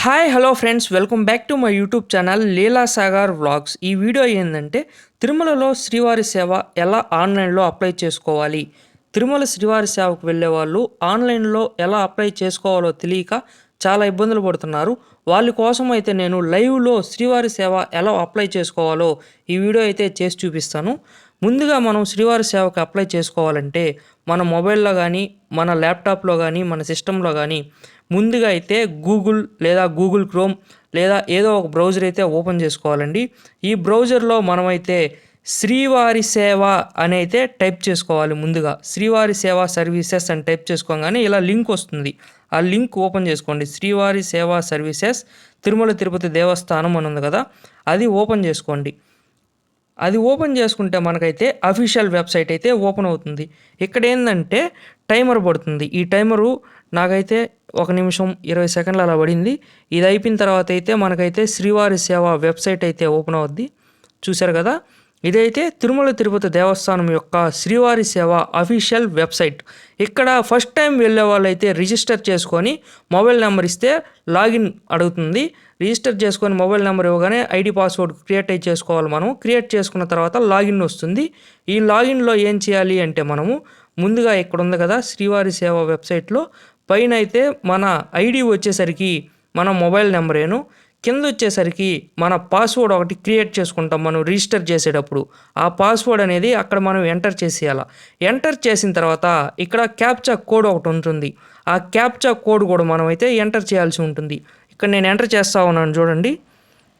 Hi hello friends welcome back to my YouTube channel Leela Sagar vlogs ఈ video ఏంటంటే తిరుమలలో శ్రీవారి సేవ ఎలా ఆన్లైన్లో అప్లై చేసుకోవాలి? తిరుమల శ్రీవారి సేవకు వెళ్ళే వాళ్ళు ఆన్లైన్లో ఎలా అప్లై చేసుకోవాలో తెలియక చాలా ఇబ్బందులు పడుతున్నారు. వాళ్ళ కోసం అయితే నేను లైవ్లో శ్రీవారి సేవ ఎలా అప్లై చేసుకోవాలో ఈ వీడియో అయితే చేసి చూపిస్తాను. ముందుగా మనం శ్రీవారి సేవకు అప్లై చేసుకోవాలంటే మన మొబైల్లో కానీ మన ల్యాప్టాప్లో కానీ మన సిస్టంలో కానీ ముందుగా అయితే గూగుల్ లేదా గూగుల్ క్రోమ్ లేదా ఏదో ఒక బ్రౌజర్ అయితే ఓపెన్ చేసుకోవాలండి. ఈ బ్రౌజర్లో మనమైతే శ్రీవారి సేవ అని అయితే టైప్ చేసుకోవాలి ముందుగా. శ్రీవారి సేవ సర్వీసెస్ అని టైప్ చేసుకోగానే ఇలా లింక్ వస్తుంది. ఆ లింక్ ఓపెన్ చేసుకోండి. శ్రీవారి సేవా సర్వీసెస్ తిరుమల తిరుపతి దేవస్థానం అని ఉంది కదా అది ఓపెన్ చేసుకోండి. అది ఓపెన్ చేసుకుంటే మనకైతే అఫీషియల్ వెబ్సైట్ అయితే ఓపెన్ అవుతుంది. ఇక్కడ ఏంటంటే టైమర్ పడుతుంది. ఈ టైమరు నాకైతే ఒక నిమిషం ఇరవై సెకండ్లు అలా పడింది. ఇది అయిపోయిన తర్వాత అయితే మనకైతే శ్రీవారి సేవ వెబ్సైట్ అయితే ఓపెన్ అవుద్ది. చూశారు కదా? ఇదైతే తిరుమల తిరుపతి దేవస్థానం యొక్క శ్రీవారి సేవ అఫీషియల్ వెబ్సైట్. ఇక్కడ ఫస్ట్ టైం వెళ్ళే వాళ్ళైతే రిజిస్టర్ చేసుకొని మొబైల్ నెంబర్ ఇస్తే లాగిన్ అడుగుతుంది. రిజిస్టర్ చేసుకొని మొబైల్ నెంబర్ ఇవ్వగానే ఐడి పాస్వర్డ్ క్రియేట్ అయి చేసుకోవాలి మనం. క్రియేట్ చేసుకున్న తర్వాత లాగిన్ వస్తుంది. ఈ లాగిన్లో ఏం చేయాలి అంటే మనము ముందుగా ఇక్కడ ఉంది కదా శ్రీవారి సేవ వెబ్సైట్లో పైన అయితే మన ఐడి వచ్చేసరికి మన మొబైల్ నెంబరేను కింద వచ్చేసరికి మన పాస్వర్డ్ ఒకటి క్రియేట్ చేసుకుంటాం మనం రిజిస్టర్ చేసేటప్పుడు. ఆ పాస్వర్డ్ అనేది అక్కడ మనం ఎంటర్ చేసేయాలి. ఎంటర్ చేసిన తర్వాత ఇక్కడ క్యాప్చా కోడ్ ఒకటి ఉంటుంది. ఆ క్యాప్చా కోడ్ కూడా మనం అయితే ఎంటర్ చేయాల్సి ఉంటుంది. ఇక్కడ నేను ఎంటర్ చేస్తా ఉన్నాను చూడండి.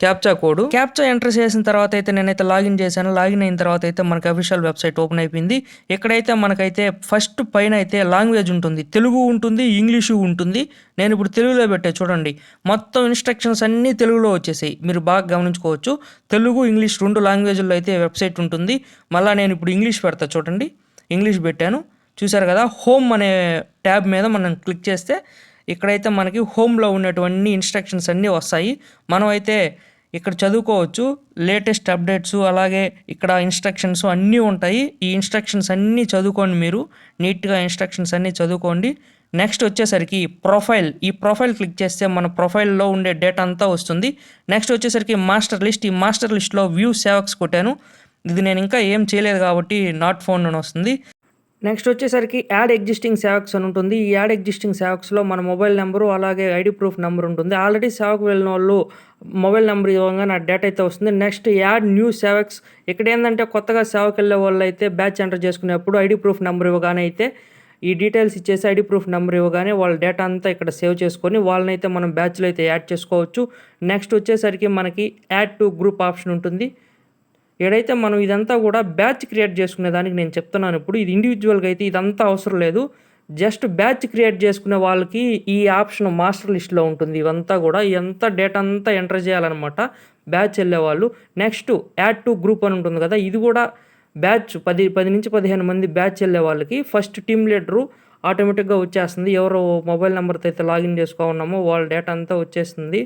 Captcha code. క్యాప్చా ఎంటర్ చేసిన తర్వాత అయితే నేనైతే లాగిన్ చేశాను. లాగిన్ అయిన తర్వాత అయితే మనకి అఫీషియల్ వెబ్సైట్ ఓపెన్ అయిపోయింది. ఇక్కడైతే మనకైతే ఫస్ట్ పైన అయితే లాంగ్వేజ్ ఉంటుంది. తెలుగు ఉంటుంది ఇంగ్లీషు ఉంటుంది. నేను ఇప్పుడు తెలుగులో పెట్టే చూడండి. మొత్తం ఇన్స్ట్రక్షన్స్ అన్నీ తెలుగులో వచ్చేసాయి. మీరు బాగా గమనించుకోవచ్చు. తెలుగు ఇంగ్లీష్ రెండు లాంగ్వేజ్లో అయితే వెబ్సైట్ ఉంటుంది. మళ్ళీ నేను ఇప్పుడు ఇంగ్లీష్ పెడతా చూడండి. ఇంగ్లీష్ పెట్టాను. చూసారు కదా? హోమ్ అనే ట్యాబ్ మీద మనం క్లిక్ చేస్తే ఇక్కడైతే మనకి హోమ్లో ఉన్నటువంటి ఇన్స్ట్రక్షన్స్ అన్నీ వస్తాయి. మనం అయితే ఇక్కడ చదువుకోవచ్చు. లేటెస్ట్ అప్డేట్స్ అలాగే ఇక్కడ ఇన్స్ట్రక్షన్స్ అన్నీ ఉంటాయి. ఈ ఇన్స్ట్రక్షన్స్ అన్నీ చదువుకోండి మీరు. నీట్గా ఇన్స్ట్రక్షన్స్ అన్నీ చదువుకోండి. నెక్స్ట్ వచ్చేసరికి ప్రొఫైల్ ఈ ప్రొఫైల్ క్లిక్ చేస్తే మన ప్రొఫైల్లో ఉండే డేటా అంతా వస్తుంది. నెక్స్ట్ వచ్చేసరికి మాస్టర్ లిస్ట్ ఈ మాస్టర్ లిస్ట్లో వ్యూ సేవక్స్ కొట్టాను. ఇది నేను ఇంకా ఏం చేయలేదు కాబట్టి నాట్ ఫోన్ అని వస్తుంది. నెక్స్ట్ వచ్చేసరికి యాడ్ ఎగ్జిస్టింగ్ సేవక్స్ అని ఉంటుంది. ఈ యాడ్ ఎగ్జిస్టింగ్ సేవక్స్లో మన మొబైల్ నెంబరు అలాగే ఐడి ప్రూఫ్ నెంబర్ ఉంటుంది. ఆల్రెడీ సేవకు వెళ్ళిన వాళ్ళు మొబైల్ నెంబర్ ఇవ్వగా నా డేటా అయితే వస్తుంది. నెక్స్ట్ యాడ్ న్యూ సేవక్స్ ఇక్కడ ఏంటంటే కొత్తగా సేవకు వెళ్ళే వాళ్ళు అయితే బ్యాచ్ ఎంటర్ చేసుకునేప్పుడు ఐడి ప్రూఫ్ నెంబర్ ఇవ్వగానే అయితే ఈ డీటెయిల్స్ ఇచ్చేసి ఐడి ప్రూఫ్ నెంబర్ ఇవ్వగానే వాళ్ళ డేటా అంతా ఇక్కడ సేవ్ చేసుకొని వాళ్ళనైతే మనం బ్యాచ్లో అయితే యాడ్ చేసుకోవచ్చు. నెక్స్ట్ వచ్చేసరికి మనకి యాడ్ టు గ్రూప్ ఆప్షన్ ఉంటుంది. ఏడైతే మనం ఇదంతా కూడా బ్యాచ్ క్రియేట్ చేసుకునే దానికి నేను చెప్తున్నాను ఇప్పుడు ఇది ఇండివిజువల్గా అయితే ఇదంతా అవసరం లేదు. జస్ట్ బ్యాచ్ క్రియేట్ చేసుకునే వాళ్ళకి ఈ ఆప్షన్ మాస్టర్ లిస్ట్లో ఉంటుంది. ఇవంతా కూడా ఇదంతా డేటా అంతా ఎంటర్ చేయాలన్నమాట. బ్యాచ్ వెళ్ళే వాళ్ళు. నెక్స్ట్ యాడ్ టు గ్రూప్ అని ఉంటుంది కదా ఇది కూడా బ్యాచ్ పది పది నుంచి పదిహేను మంది బ్యాచ్ వెళ్ళే వాళ్ళకి ఫస్ట్ టీమ్ లీడరు ఆటోమేటిక్గా వచ్చేస్తుంది. ఎవరు మొబైల్ నెంబర్తో అయితే లాగిన్ చేసుకోన్నామో వాళ్ళ డేటా అంతా వచ్చేస్తుంది.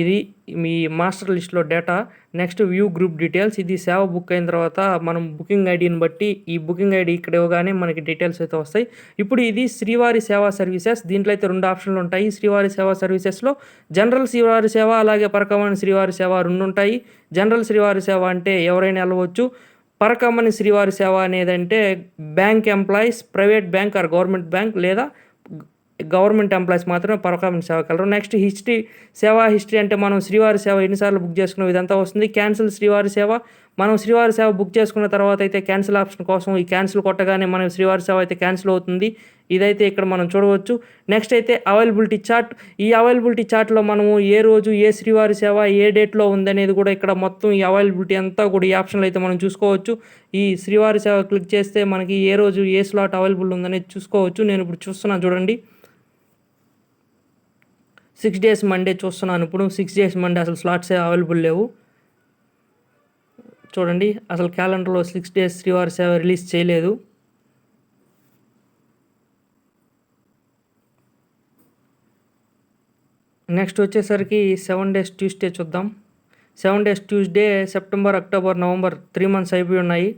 ఇది మీ మాస్టర్ లిస్ట్లో data. Next view group details. ఇది సేవ బుక్ అయిన తర్వాత మనం బుకింగ్ ఐడిని బట్టి ఈ బుకింగ్ ఐడి ఇక్కడ ఇవ్వగానే మనకి డీటెయిల్స్ అయితే వస్తాయి. ఇప్పుడు ఇది శ్రీవారి సేవా సర్వీసెస్. దీంట్లో అయితే రెండు ఆప్షన్లు ఉంటాయి. శ్రీవారి సేవా సర్వీసెస్లో జనరల్ శ్రీవారి సేవ అలాగే పరకమని శ్రీవారి సేవ రెండు ఉంటాయి. జనరల్ శ్రీవారి సేవ అంటే ఎవరైనా వెళ్ళవచ్చు. పరకమని శ్రీవారి సేవ అనేది అంటే bank employees private bank or government bank లేదా గవర్నమెంట్ ఎంప్లాయీస్ మాత్రమే పరకామని సేవ నెక్స్ట్ హిస్టరీ సేవా హిస్టరీ అంటే మనం శ్రీవారి సేవ ఎన్నిసార్లు బుక్ చేసుకున్నాం ఇదంతా వస్తుంది. క్యాన్సిల్ శ్రీవారి సేవ. మనం శ్రీవారి సేవ బుక్ చేసుకున్న తర్వాత అయితే క్యాన్సిల్ ఆప్షన్ కోసం ఈ క్యాన్సిల్ కొట్టగానే మనం శ్రీవారి సేవ అయితే క్యాన్సిల్ అవుతుంది. ఇదైతే ఇక్కడ మనం చూడవచ్చు. నెక్స్ట్ అయితే అవైలబిలిటీ చార్ట్. ఈ అవైలబిలిటీ చార్ట్లో మనము ఏ రోజు ఏ శ్రీవారి సేవ ఏ డేట్లో ఉందనేది కూడా ఇక్కడ మొత్తం ఈ అవైలబిలిటీ అంతా కూడా ఈ ఆప్షన్లో అయితే మనం చూసుకోవచ్చు. ఈ శ్రీవారి సేవ క్లిక్ చేస్తే మనకి ఏ రోజు ఏ స్లాట్ అవైలబుల్ ఉందనేది చూసుకోవచ్చు. నేను ఇప్పుడు చూస్తున్నాను చూడండి. సిక్స్ డేస్ మండే చూస్తున్నాను ఇప్పుడు. సిక్స్ డేస్ మండే అసలు స్లాట్స్ అవైలబుల్ లేవు. చూడండి అసలు క్యాలెండర్లో సిక్స్ డేస్ శ్రీవారి సేవ రిలీజ్ చేయలేదు. నెక్స్ట్ వచ్చేసరికి సెవెన్ డేస్ ట్యూస్డే చూద్దాం. Seven days Tuesday September October November three months అయిపోయి ఉన్నాయి.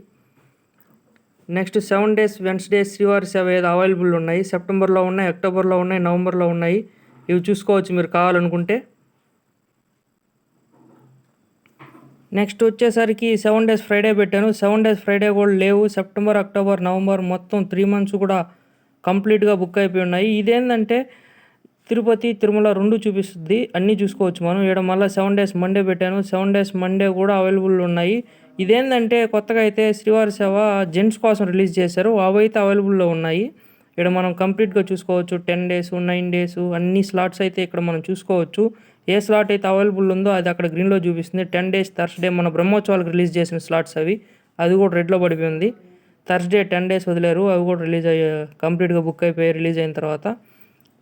నెక్స్ట్ సెవెన్ డేస్ వెన్స్డే శ్రీవారి సేవ ఏదో అవైలబుల్ ఉన్నాయి. సెప్టెంబర్లో ఉన్నాయి అక్టోబర్లో ఉన్నాయి నవంబర్లో ఉన్నాయి. ఇవి చూసుకోవచ్చు మీరు కావాలనుకుంటే. నెక్స్ట్ వచ్చేసరికి సెవెన్ డేస్ ఫ్రైడే పెట్టాను. సెవెన్ డేస్ ఫ్రైడే కూడా లేవు. సెప్టెంబర్ అక్టోబర్ నవంబర్ మొత్తం త్రీ మంత్స్ కూడా కంప్లీట్గా బుక్ అయిపోయి ఉన్నాయి. ఇదేంటంటే తిరుపతి తిరుమల రెండు చూపిస్తుంది. అన్నీ చూసుకోవచ్చు మనం. ఇక్కడ మళ్ళీ సెవెన్ డేస్ మండే పెట్టాను. సెవెన్ డేస్ మండే కూడా అవైలబుల్ ఉన్నాయి. ఇదేంటంటే కొత్తగా అయితే శ్రీవారి సేవ జెంట్స్ కోసం రిలీజ్ చేశారు. అవి అయితే అవైలబుల్లో ఉన్నాయి. ఇక్కడ మనం కంప్లీట్గా చూసుకోవచ్చు. టెన్ డేస్ నైన్ డేస్ అన్ని స్లాట్స్ అయితే ఇక్కడ మనం చూసుకోవచ్చు. ఏ స్లాట్ అయితే అవైలబుల్ ఉందో అది అక్కడ గ్రీన్లో చూపిస్తుంది. టెన్ డేస్ థర్స్డే మన బ్రహ్మోత్సవాలకు రిలీజ్ చేసిన స్లాట్స్ అవి. అది కూడా రెడ్లో పడిపోయింది. థర్స్డే టెన్ డేస్ వదిలేరు. అవి కూడా రిలీజ్ అయ్యే కంప్లీట్గా బుక్ అయిపోయి రిలీజ్ అయిన తర్వాత.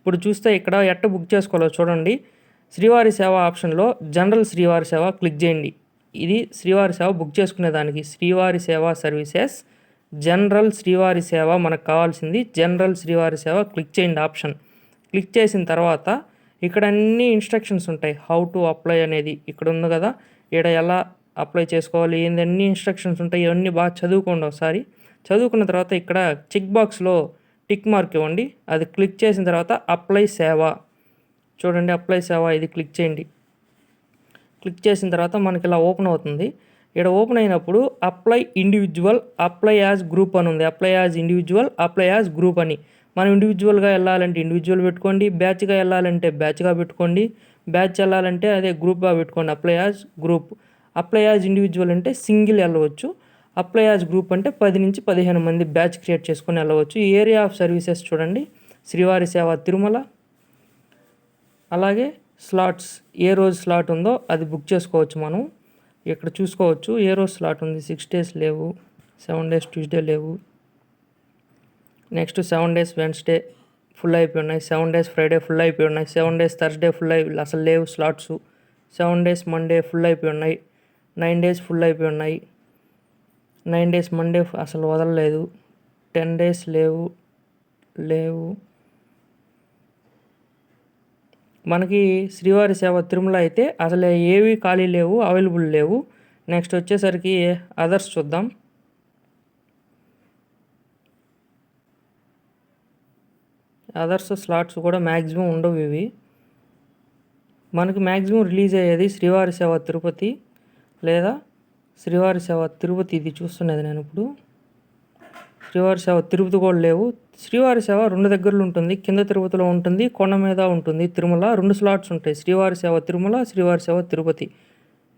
ఇప్పుడు చూస్తే ఇక్కడ ఎట్ట బుక్ చేసుకోవాలో చూడండి. శ్రీవారి సేవ ఆప్షన్లో జనరల్ శ్రీవారి సేవ క్లిక్ చేయండి. ఇది శ్రీవారి సేవ బుక్ చేసుకునేదానికి శ్రీవారి సేవ సర్వీసెస్ జనరల్ శ్రీవారి సేవ మనకు కావాల్సింది జనరల్ శ్రీవారి సేవ క్లిక్ చేయండి ఆప్షన్. క్లిక్ చేసిన తర్వాత ఇక్కడ అన్ని ఇన్స్ట్రక్షన్స్ ఉంటాయి. హౌ టు అప్లై అనేది ఇక్కడ ఉంది కదా. ఇక్కడ ఎలా అప్లై చేసుకోవాలి ఏంది అన్ని ఇన్స్ట్రక్షన్స్ ఉంటాయి ఇవన్నీ బాగా చదువుకోండి ఒకసారి. చదువుకున్న తర్వాత ఇక్కడ చెక్ బాక్స్లో టిక్ మార్క్ ఇవ్వండి. అది క్లిక్ చేసిన తర్వాత అప్లై సేవ. చూడండి అప్లై సేవ ఇది క్లిక్ చేయండి. క్లిక్ చేసిన తర్వాత మనకి ఇలా ఓపెన్ అవుతుంది. ఇక్కడ ఓపెన్ అయినప్పుడు apply individual apply as group అని ఉంది. Apply as individual apply as group అని. మనం ఇండివిజువల్గా వెళ్ళాలంటే ఇండివిజువల్ పెట్టుకోండి. బ్యాచ్గా వెళ్ళాలంటే బ్యాచ్గా పెట్టుకోండి. బ్యాచ్ వెళ్ళాలంటే అదే గ్రూప్గా పెట్టుకోండి. Apply as group. Apply as individual అంటే సింగిల్ వెళ్ళవచ్చు. అప్లై యాజ్ గ్రూప్ అంటే పది నుంచి పదిహేను మంది బ్యాచ్ క్రియేట్ చేసుకొని వెళ్ళవచ్చు. ఏరియా ఆఫ్ సర్వీసెస్ చూడండి. శ్రీవారి సేవ తిరుమల. అలాగే స్లాట్స్ ఏ రోజు స్లాట్ ఉందో అది బుక్ చేసుకోవచ్చు మనం. ఇక్కడ చూసుకోవచ్చు ఏ రోజు స్లాట్ ఉంది? సిక్స్ డేస్ లేవు. సెవెన్ డేస్ ట్యూస్డే లేవు. Next seven days Wednesday full అయిపోయి ఉన్నాయి. సెవెన్ డేస్ ఫ్రైడే ఫుల్ అయిపోయి ఉన్నాయి. సెవెన్ డేస్ థర్స్డే ఫుల్ అయి అసలు లేవు slots. Seven days Monday full అయిపోయి ఉన్నాయి. నైన్ డేస్ ఫుల్ అయిపోయి ఉన్నాయి. నైన్ డేస్ మండే అసలు వదలలేదు. టెన్ డేస్ లేవు లేవు. మనకి శ్రీవారి సేవ తిరుమల అయితే అసలు ఏవి ఖాళీ లేవు అవైలబుల్ లేవు. నెక్స్ట్ వచ్చేసరికి అదర్స్ చూద్దాం. అదర్స్ స్లాట్స్ కూడా మ్యాక్సిమం ఉండవు ఇవి. మనకి మ్యాక్సిమం రిలీజ్ అయ్యేది శ్రీవారి సేవ తిరుపతి లేదా శ్రీవారి సేవ తిరుపతి ఇది చూస్తున్నది నేను ఇప్పుడు. శ్రీవారి సేవ తిరుపతి కూడా లేవు. శ్రీవారి సేవ రెండు దగ్గరలో ఉంటుంది. కింద తిరుపతిలో ఉంటుంది. కొండ మీద ఉంటుంది. తిరుమల రెండు స్లాట్స్ ఉంటాయి. శ్రీవారి సేవ తిరుమల శ్రీవారి సేవ తిరుపతి.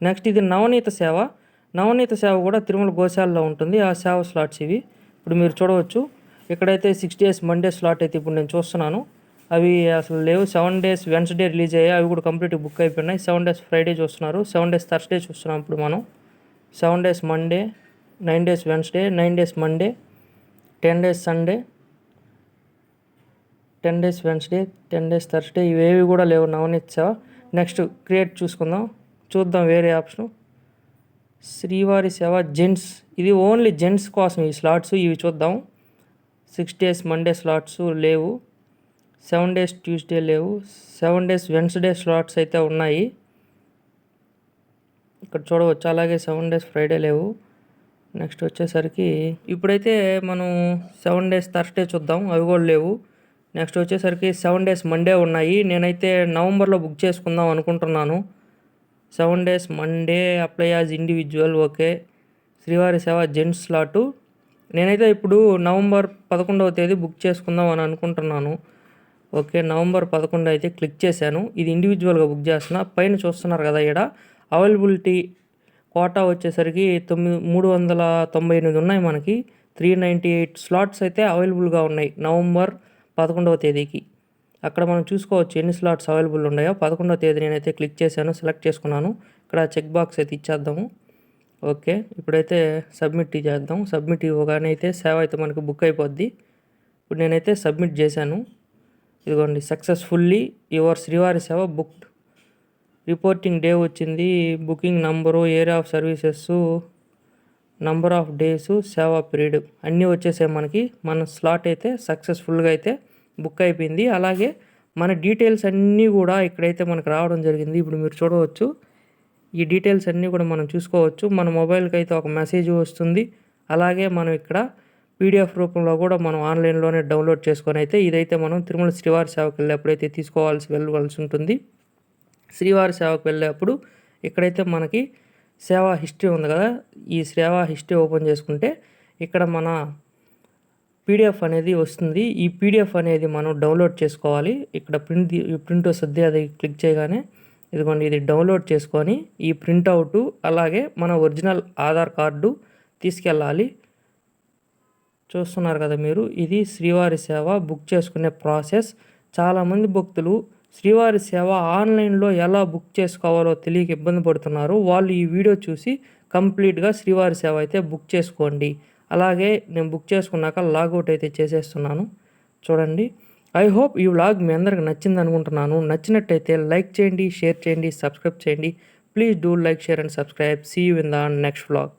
నెక్స్ట్ ఇది నవనీత సేవ. నవనీత సేవ కూడా తిరుమల గోశాలలో ఉంటుంది. ఆ సేవ స్లాట్స్ ఇవి. ఇప్పుడు మీరు చూడవచ్చు. ఇక్కడైతే సిక్స్ డేస్ మండే స్లాట్ అయితే ఇప్పుడు నేను చూస్తున్నాను. అవి అసలు లేవు. సెవెన్ డేస్ వెన్స్డే రిలీజ్ అయ్యాయి. అవి కూడా కంప్లీట్ బుక్ అయిపోయినాయి. సెవెన్ డేస్ ఫ్రైడే చూస్తున్నారు. సెవెన్ డేస్ థర్స్డే చూస్తున్నాం ఇప్పుడు మనం. Seven days Monday nine days Wednesday nine days Monday ten days Sunday ten days Wednesday ten days Thursday ఇవేవి కూడా లేవు. నవనీత్ నెక్స్ట్ క్రియేట్ చూసుకుందాం. చూద్దాం వేరే ఆప్షన్. శ్రీవారి సేవ జెంట్స్. ఇది ఓన్లీ జెంట్స్ కోసం ఈ స్లాట్స్ ఇవి చూద్దాం. సిక్స్ డేస్ మండే స్లాట్స్ లేవు. సెవెన్ డేస్ ట్యూస్డే లేవు. సెవెన్ డేస్ వెన్స్డే స్లాట్స్ అయితే ఉన్నాయి. ఇక్కడ చూడవచ్చు. అలాగే సెవెన్ డేస్ ఫ్రైడే లేవు. నెక్స్ట్ వచ్చేసరికి ఇప్పుడైతే మనం సెవెన్ డేస్ థర్స్డే చూద్దాం. అవి కూడా లేవు. నెక్స్ట్ వచ్చేసరికి సెవెన్ డేస్ మండే ఉన్నాయి. నేనైతే నవంబర్లో బుక్ చేసుకుందాం అనుకుంటున్నాను. Seven days Monday apply as individual okay Srivari సేవ జెంట్స్ స్లాటు నేనైతే ఇప్పుడు నవంబర్ పదకొండవ తేదీ బుక్ చేసుకుందాం అని అనుకుంటున్నాను. ఓకే నవంబర్ పదకొండు అయితే క్లిక్ చేశాను. ఇది ఇండివిజువల్గా బుక్ చేస్తున్నా. పైన చూస్తున్నారు కదా ఇక్కడ అవైలబిలిటీ కోటా వచ్చేసరికి తొమ్మిది మూడు వందల తొంభై ఎనిమిది ఉన్నాయి మనకి. త్రీ నైంటీ ఎయిట్ స్లాట్స్ అయితే అవైలబుల్గా ఉన్నాయి నవంబర్ పదకొండవ తేదీకి. అక్కడ మనం చూసుకోవచ్చు ఎన్ని స్లాట్స్ అవైలబుల్ ఉన్నాయో. పదకొండవ తేదీ నేనైతే క్లిక్ చేశాను సెలెక్ట్ చేసుకున్నాను. ఇక్కడ చెక్ బాక్స్ అయితే ఇచ్చేద్దాము. ఓకే ఇప్పుడైతే సబ్మిట్ చేద్దాం. సబ్మిట్ ఇవ్వగానే అయితే సేవ అయితే మనకి బుక్ అయిపోద్ది. ఇప్పుడు నేనైతే సబ్మిట్ చేశాను. ఇదిగోండి సక్సెస్ఫుల్లీ యువర్ శ్రీవారి సేవ బుక్డ్. రిపోర్టింగ్ డే వచ్చింది. Booking number area of services number of days సేవా పీరియడ్ అన్నీ వచ్చేసాయి మనకి. మన స్లాట్ అయితే సక్సెస్ఫుల్గా అయితే బుక్ అయిపోయింది. అలాగే మన డీటెయిల్స్ అన్నీ కూడా ఇక్కడైతే మనకు రావడం జరిగింది. ఇప్పుడు మీరు చూడవచ్చు. ఈ డీటెయిల్స్ అన్నీ కూడా మనం చూసుకోవచ్చు. మన మొబైల్కి అయితే ఒక మెసేజ్ వస్తుంది. అలాగే మనం ఇక్కడ పీడిఎఫ్ రూపంలో కూడా మనం ఆన్లైన్లోనే డౌన్లోడ్ చేసుకొని అయితే ఇదైతే మనం తిరుమల శ్రీవారి సేవకు వెళ్ళేప్పుడైతే తీసుకోవాల్సి వెళ్ళవలసి ఉంటుంది. శ్రీవారి సేవకు వెళ్ళేప్పుడు ఇక్కడైతే మనకి సేవా హిస్టరీ ఉంది కదా ఈ సేవా హిస్టరీ ఓపెన్ చేసుకుంటే ఇక్కడ మన పీడిఎఫ్ అనేది వస్తుంది. ఈ పీడిఎఫ్ అనేది మనం డౌన్లోడ్ చేసుకోవాలి. ఇక్కడ ప్రింట్ ప్రింట్ వస్తుంది అది క్లిక్ చేయగానే ఇదిగోండి ఇది డౌన్లోడ్ చేసుకొని ఈ ప్రింట్అవుట్ అలాగే మన ఒరిజినల్ ఆధార్ కార్డు తీసుకెళ్ళాలి. చూస్తున్నారు కదా మీరు ఇది శ్రీవారి సేవ బుక్ చేసుకునే ప్రాసెస్. చాలామంది భక్తులు శ్రీవారి సేవ ఆన్లైన్లో ఎలా బుక్ చేసుకోవాలో తెలియక ఇబ్బంది పడుతున్నారు. వాళ్ళు ఈ వీడియో చూసి కంప్లీట్గా శ్రీవారి సేవ అయితే బుక్ చేసుకోండి. అలాగే నేను బుక్ చేసుకున్నాక లాగౌట్ అయితే చేసేస్తున్నాను. చూడండి. ఐ హోప్ ఈ వ్లాగ్ మీ అందరికి నచ్చింది అనుకుంటున్నాను. నచ్చినట్టయితే లైక్ చేయండి షేర్ చేయండి సబ్స్క్రైబ్ చేయండి. Please do like share and subscribe. See you in the next vlog.